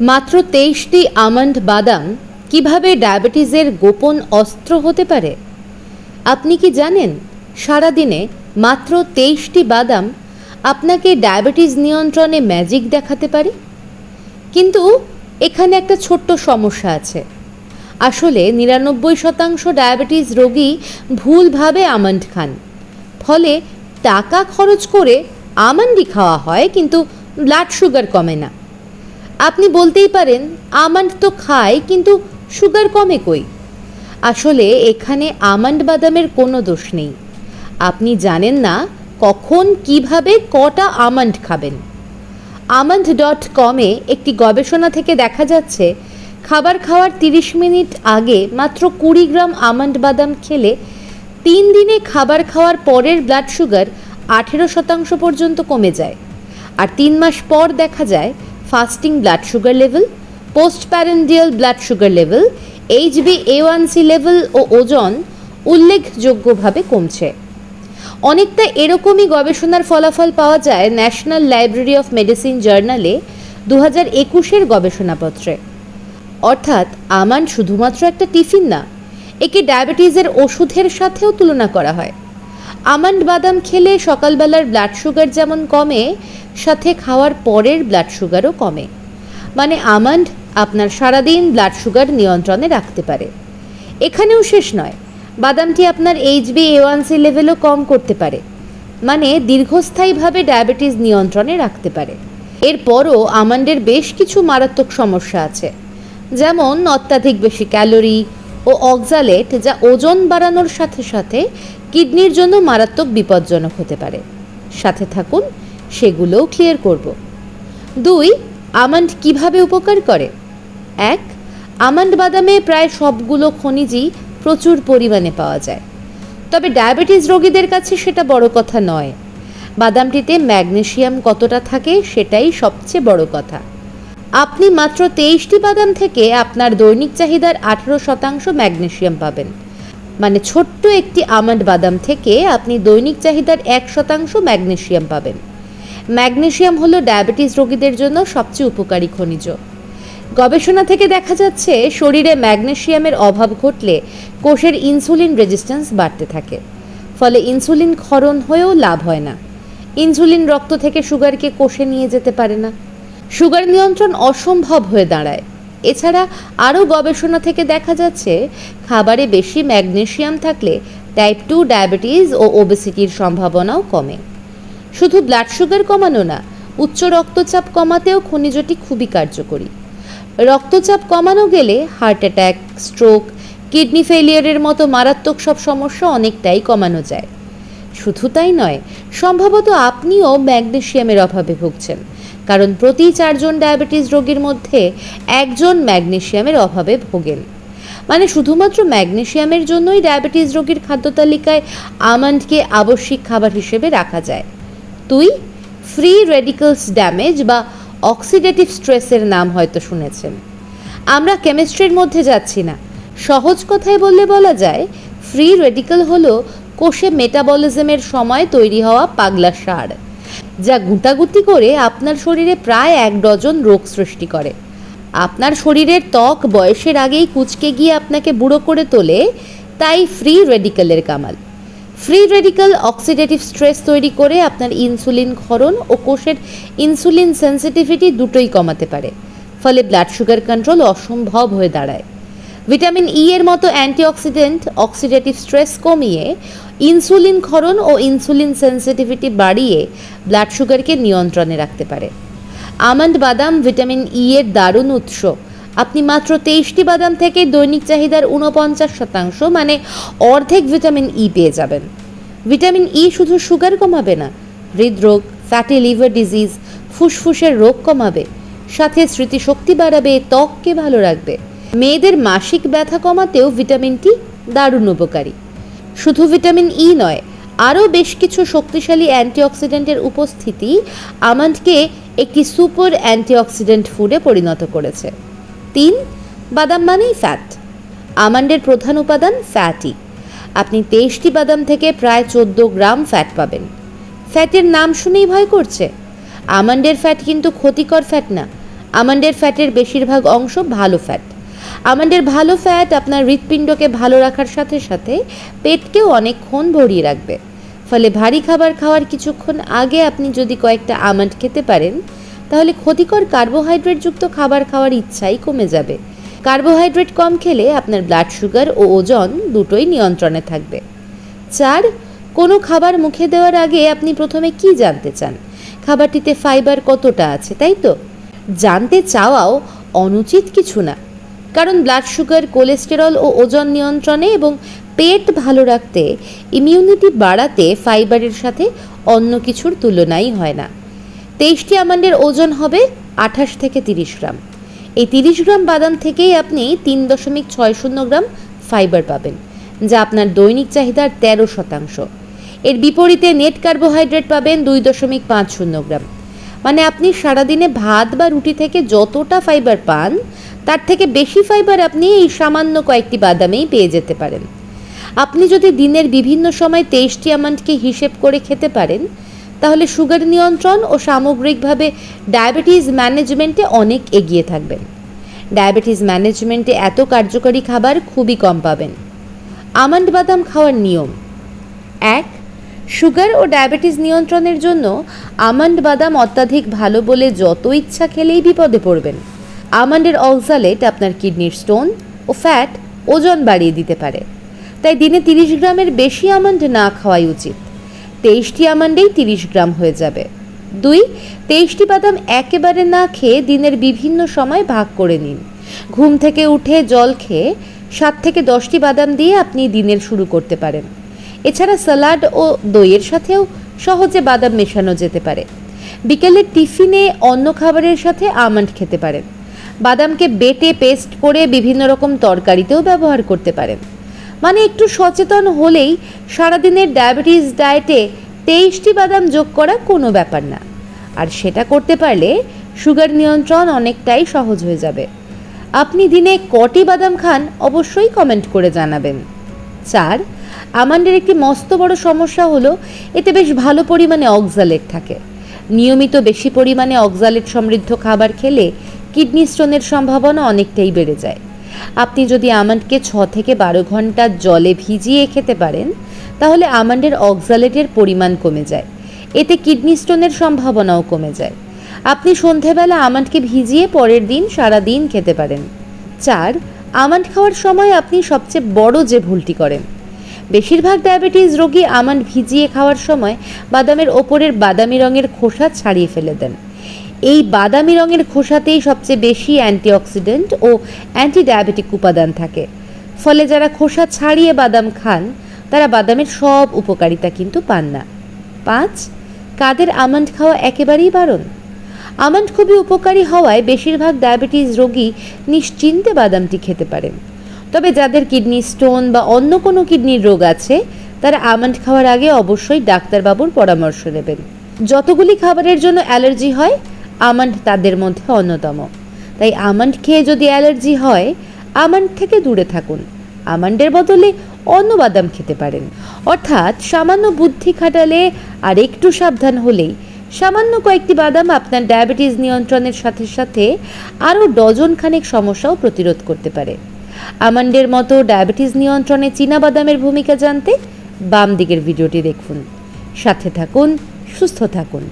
মাত্র তেইশটি আমন্ড বাদাম কীভাবে ডায়াবেটিসের গোপন অস্ত্র হতে পারে? আপনি কি জানেন? সারাদিনে মাত্র তেইশটি বাদাম আপনাকে ডায়াবেটিস নিয়ন্ত্রণে ম্যাজিক দেখাতে পারে? কিন্তু এখানে একটা ছোট্ট সমস্যা আছে। আসলে নিরানব্বই শতাংশ ডায়াবেটিস রোগী ভুলভাবে আমন্ড খান। ফলে টাকা খরচ করে আমন্ডই খাওয়া হয়, কিন্তু ব্লাড সুগার কমে না। আপনি বলতেই পারেন, আমন্ড তো খায়, কিন্তু সুগার কমে কই? আসলে এখানে আমন্ড বাদামের কোনো দোষ নেই। আপনি জানেন না কখন, কীভাবে, কটা আমন্ড খাবেন। আমন্ড ডট কমে একটি গবেষণা থেকে দেখা যাচ্ছে, খাবার খাওয়ার তিরিশ মিনিট আগে মাত্র কুড়ি গ্রাম আমন্ড বাদাম খেলে তিন দিনে খাবার খাওয়ার পরের ব্লাড সুগার আঠেরো শতাংশ পর্যন্ত কমে যায়। আর তিন মাস পর দেখা যায় fasting blood sugar level post prandial blood sugar level HB A one C level ও ওজন উল্লেখযোগ্যভাবে কমছে। অনেকটা এরকমই গবেষণার ফলাফল পাওয়া যায় ন্যাশনাল লাইব্রেরি অফ মেডিসিন জার্নালে দু হাজার একুশের গবেষণাপত্রে। অর্থাৎ আমান শুধুমাত্র একটা টিফিন না, একে ডায়াবেটিসের ওষুধের সাথেও তুলনা করা হয়। আমন্ড বাদাম খেলে সকালবেলার ব্লাড সুগার যেমন কমে, সাথে খাওয়ার পরের ব্লাড সুগারও কমে। মানে আমন্ড আপনার সারাদিন ব্লাড সুগার নিয়ন্ত্রণে রাখতে পারে। এখানেও শেষ নয়, বাদামটি আপনার এইচবি এ ওয়ান সি লেভেলও কম করতে পারে। মানে দীর্ঘস্থায়ীভাবে ডায়াবেটিস নিয়ন্ত্রণে রাখতে পারে। এরপরও আমন্ডের বেশ কিছু মারাত্মক সমস্যা আছে, যেমন অত্যাধিক বেশি ক্যালোরি ও অক্সালেট যা ওজন বাড়ানোর সাথে সাথে কিডনির জন্য মারাত্মক বিপজ্জনক হতে পারে। সাথে থাকুন, সেগুলোও ক্লিয়ার করব। দুই, আমন্ড কীভাবে উপকার করে? এক, আমন্ড বাদামে প্রায় সবগুলো খনিজই প্রচুর পরিমাণে পাওয়া যায়। তবে ডায়াবেটিস রোগীদের কাছে সেটা বড় কথা নয়। বাদামটিতে ম্যাগনেসিয়াম কতটা থাকে সেটাই সবচেয়ে বড় কথা। আপনি মাত্র তেইশটি বাদাম থেকে আপনার দৈনিক চাহিদার আঠেরো শতাংশ ম্যাগনেশিয়াম পাবেন। মানে ছোট্ট একটি আমন্ড বাদাম থেকে আপনি দৈনিক চাহিদার এক শতাংশ ম্যাগনেশিয়াম পাবেন। ম্যাগনেশিয়াম হলো ডায়াবেটিস রোগীদের জন্য সবচেয়ে উপকারী খনিজ। গবেষণা থেকে দেখা যাচ্ছে, শরীরে ম্যাগনেশিয়ামের অভাব ঘটলে কোষের ইনসুলিন রেজিস্ট্যান্স বাড়তে থাকে। ফলে ইনসুলিন ক্ষরণ হয়েও লাভ হয় না। ইনসুলিন রক্ত থেকে সুগারকে কোষে নিয়ে যেতে পারে না। সুগার নিয়ন্ত্রণ অসম্ভব হয়ে দাঁড়ায়। এছাড়া আরও গবেষণা থেকে দেখা যাচ্ছে, খাবারে বেশি ম্যাগনেশিয়াম থাকলে টাইপ টু ডায়াবেটিস ও ওবেসিটির সম্ভাবনাও কমে। শুধু ব্লাড সুগার কমানো না, উচ্চ রক্তচাপ কমাতেও খনিজটি খুবই কার্যকরী। রক্তচাপ কমানো গেলে হার্ট অ্যাটাক, স্ট্রোক, কিডনি ফেলিয়ারের মতো মারাত্মক সব সমস্যা অনেকটাই কমানো যায়। শুধু তাই নয়, সম্ভবত আপনিও ম্যাগনেশিয়ামের অভাবে ভুগছেন। কারণ প্রতি চারজন ডায়াবেটিস রোগীর মধ্যে একজন ম্যাগনেসিয়ামের অভাবে ভোগেন। মানে শুধুমাত্র ম্যাগনেসিয়ামের জন্যই ডায়াবেটিস রোগীর খাদ্য তালিকায় আমন্ডকে আবশ্যিক খাবার হিসেবে রাখা যায়। তুই ফ্রি রেডিক্যালস ড্যামেজ বা অক্সিডেটিভ স্ট্রেসের নাম হয়তো শুনেছেন। আমরা কেমিস্ট্রির মধ্যে যাচ্ছি না। সহজ কথায় বললে বলা যায়, ফ্রি রেডিক্যাল হলো কোষে মেটাবলিজমের সময় তৈরি হওয়া পাগলা সার। যা গুঁতাগুতি করে আপনার শরীরে প্রায় এক ডজন রোগ সৃষ্টি করে। আপনার শরীরের ত্বক বয়সের আগেই কুচকে গিয়ে আপনাকে বুড়ো করে তোলে, তাই ফ্রি রেডিক্যালের কামাল। ফ্রি রেডিক্যাল অক্সিডেটিভ স্ট্রেস তৈরি করে আপনার ইনসুলিন ক্ষরণ ও কোষের ইনসুলিন সেন্সিটিভিটি দুটোই কমাতে পারে, ফলে ব্লাড সুগার কন্ট্রোল অসম্ভব হয়ে দাঁড়ায়। ভিটামিন ই এর মতো অ্যান্টিঅক্সিডেন্ট অক্সিডেটিভ স্ট্রেস কমিয়ে ইনসুলিন ক্ষরণ ও ইনসুলিন সেন্সিটিভিটি বাড়িয়ে ব্লাড সুগারকে নিয়ন্ত্রণে রাখতে পারে। আমন্ড বাদাম ভিটামিন ই এর দারুণ উৎস। আপনি মাত্র তেইশটি বাদাম থেকে দৈনিক চাহিদার ঊনপঞ্চাশ শতাংশ মানে অর্ধেক ভিটামিন ই পেয়ে যাবেন। ভিটামিন ই শুধু সুগার কমাবে না, হৃদরোগ ফ্যাটি লিভার ডিজিজ ফুসফুসের রোগ কমাবে, সাথে স্মৃতিশক্তি বাড়াবে, ত্বককে ভালো রাখবে। মেয়েদের মাসিক ব্যথা কমাতেও ভিটামিনটি দারুণ উপকারী। শুধু ভিটামিন ই নয়, আরও বেশ কিছু শক্তিশালী অ্যান্টিঅক্সিডেন্টের উপস্থিতি আমন্ডকে একটি সুপার অ্যান্টিঅক্সিডেন্ট ফুডে পরিণত করেছে। তিন, বাদাম মানেই ফ্যাট আমন্ডের প্রধান উপাদান ফ্যাটি আপনি তেইশটি বাদাম থেকে প্রায় চোদ্দ গ্রাম ফ্যাট পাবেন। ফ্যাটের নাম শুনেই ভয় করছে। আমন্ডের ফ্যাট কিন্তু ক্ষতিকর ফ্যাট না। আমন্ডের ফ্যাটের বেশিরভাগ অংশ ভালো ফ্যাট আমন্ডের ভালো ফ্যাট আপনার হৃৎপিণ্ডকে ভালো রাখার সাথে সাথে পেটকেও অনেকক্ষণ ভরিয়ে রাখবে। ফলে ভারী খাবার খাওয়ার কিছুক্ষণ আগে আপনি যদি কয়েকটা আমন্ড খেতে পারেন, তাহলে ক্ষতিকর কার্বোহাইড্রেটযুক্ত খাবার খাওয়ার ইচ্ছাই কমে যাবে। কার্বোহাইড্রেট কম খেলে আপনার ব্লাড সুগার ও ওজন দুটোই নিয়ন্ত্রণে থাকবে। চার, কোনো খাবার মুখে দেওয়ার আগে আপনি প্রথমে কি জানতে চান? খাবারটিতে ফাইবার কতটা আছে, তাই তো? জানতে চাওয়াও অনুচিত কিছু না। কারণ ব্লাড সুগার কোলেস্টেরল ও ওজন নিয়ন্ত্রণে এবং পেট ভালো রাখতে ইমিউনিটি বাড়াতে ফাইবারের সাথে অন্য কিছুর তুলনাই হয় না। তেইশটি আমন্ডের ওজন হবে আঠাশ থেকে তিরিশ গ্রাম। এই তিরিশ গ্রাম বাদাম থেকেই আপনি তিন দশমিক ছয় শূন্য গ্রাম ফাইবার পাবেন, যা আপনার দৈনিক চাহিদার তেরো শতাংশ। এর বিপরীতে নেট কার্বোহাইড্রেট পাবেন দুই দশমিক পাঁচ শূন্য গ্রাম। মানে আপনি সারাদিনে ভাত বা রুটি থেকে যতটা ফাইবার পান, তার থেকে বেশি ফাইবার আপনি এই সামান্য কয়েকটি বাদামেই পেয়ে যেতে পারেন। আপনি যদি দিনের বিভিন্ন সময় তেইশটি আমন্ডকে হিসেব করে খেতে পারেন, তাহলে সুগার নিয়ন্ত্রণ ও সামগ্রিকভাবে ডায়াবেটিস ম্যানেজমেন্টে অনেক এগিয়ে থাকবেন। ডায়াবেটিস ম্যানেজমেন্টে এত কার্যকরী খাবার খুবই কম পাবেন। আমন্ড বাদাম খাওয়ার নিয়ম। এক সুগার ও ডায়াবেটিস নিয়ন্ত্রণের জন্য আমন্ড বাদাম অত্যাধিক ভালো বলে যত ইচ্ছা খেলেই বিপদে পড়বেন। আমন্ডের অক্সালেট আপনার কিডনির স্টোন ও ফ্যাট ওজন বাড়িয়ে দিতে পারে। তাই দিনে তিরিশ গ্রামের বেশি আমন্ড না খাওয়াই উচিত। তেইশটি আমন্ডেই তিরিশ গ্রাম হয়ে যাবে। দুই, তেইশটি বাদাম একেবারে না খেয়ে দিনের বিভিন্ন সময় ভাগ করে নিন। ঘুম থেকে উঠে জল খেয়ে সাত থেকে দশটি বাদাম দিয়ে আপনি দিনের শুরু করতে পারেন। এছাড়া স্যালাড ও দইয়ের সাথেও সহজে বাদাম মেশানো যেতে পারে। বিকেলে টিফিনে অন্য খাবারের সাথে আমন্ড খেতে পারেন। বাদামকে বেটে পেস্ট করে বিভিন্ন রকম তরকারিতেও ব্যবহার করতে পারেন। মানে একটু সচেতন হলেই সারাদিনের ডায়াবেটিস ডায়েটে তেইশটি বাদাম যোগ করা কোনো ব্যাপার না। আর সেটা করতে পারলে সুগার নিয়ন্ত্রণ অনেকটাই সহজ হয়ে যাবে। আপনি দিনে কটি বাদাম খান অবশ্যই কমেন্ট করে জানাবেন। চার, আমান্ডের একটি মস্ত বড় সমস্যা হলো, এতে বেশ ভালো পরিমাণে অক্সালেট থাকে। নিয়মিত বেশি পরিমাণে অক্সালেট সমৃদ্ধ খাবার খেলে কিডনি স্টোনের সম্ভাবনা অনেকটাই বেড়ে যায়। আপনি যদি আমন্ডকে ছ থেকে বারো ঘণ্টা জলে ভিজিয়ে খেতে পারেন, তাহলে আমান্ডের অক্সালেটের পরিমাণ কমে যায়। এতে কিডনি স্টোনের সম্ভাবনাও কমে যায়। আপনি সন্ধেবেলা আমান্ডকে ভিজিয়ে পরের দিন সারা দিন খেতে পারেন। চার আমন্ড খাওয়ার সময় আপনি সবচেয়ে বড় যে ভুলটি করেন। বেশিরভাগ ডায়াবেটিস রোগী আমন্ড ভিজিয়ে খাওয়ার সময় বাদামের ওপরের বাদামি রঙের খোসা ছাড়িয়ে ফেলে দেন। এই বাদামি রঙের খোসাতেই সবচেয়ে বেশি অ্যান্টিঅক্সিডেন্ট ও অ্যান্টি ডায়াবেটিক উপাদান থাকে। ফলে যারা খোসা ছাড়িয়ে বাদাম খান, তারা বাদামের সব উপকারিতা কিন্তু পান না। পাঁচ, কাদের আমন্ড খাওয়া একেবারেই বারণ? আমন্ড খুবই উপকারী হওয়ায় বেশিরভাগ ডায়াবেটিস রোগী নিশ্চিন্তে বাদামটি খেতে পারেন। তবে যাদের কিডনি স্টোন বা অন্য কোনো কিডনির রোগ আছে, তারা আমন্ড খাওয়ার আগে অবশ্যই ডাক্তারবাবুর পরামর্শ নেবেন। যতগুলি খাবারের জন্য অ্যালার্জি হয়, আমন্ড তাদের মধ্যে অন্যতম। তাই আমন্ড খেয়ে যদি অ্যালার্জি হয়, আমন্ড থেকে দূরে থাকুন। আমন্ডের বদলে অন্য বাদাম খেতে পারেন। অর্থাৎ সামান্য বুদ্ধি খাটালে আর একটু সাবধান হলেই সামান্য কয়েকটি বাদাম আপনার ডায়াবেটিস নিয়ন্ত্রণের সাথে সাথে আরও ডজন খানেক সমস্যাও প্রতিরোধ করতে পারে। আমান্ডের মতো ডায়াবেটিস নিয়ন্ত্রণে চীনা বাদামের ভূমিকা জানতে বাম দিকের ভিডিওটি দেখুন। সাথে থাকুন, সুস্থ থাকুন।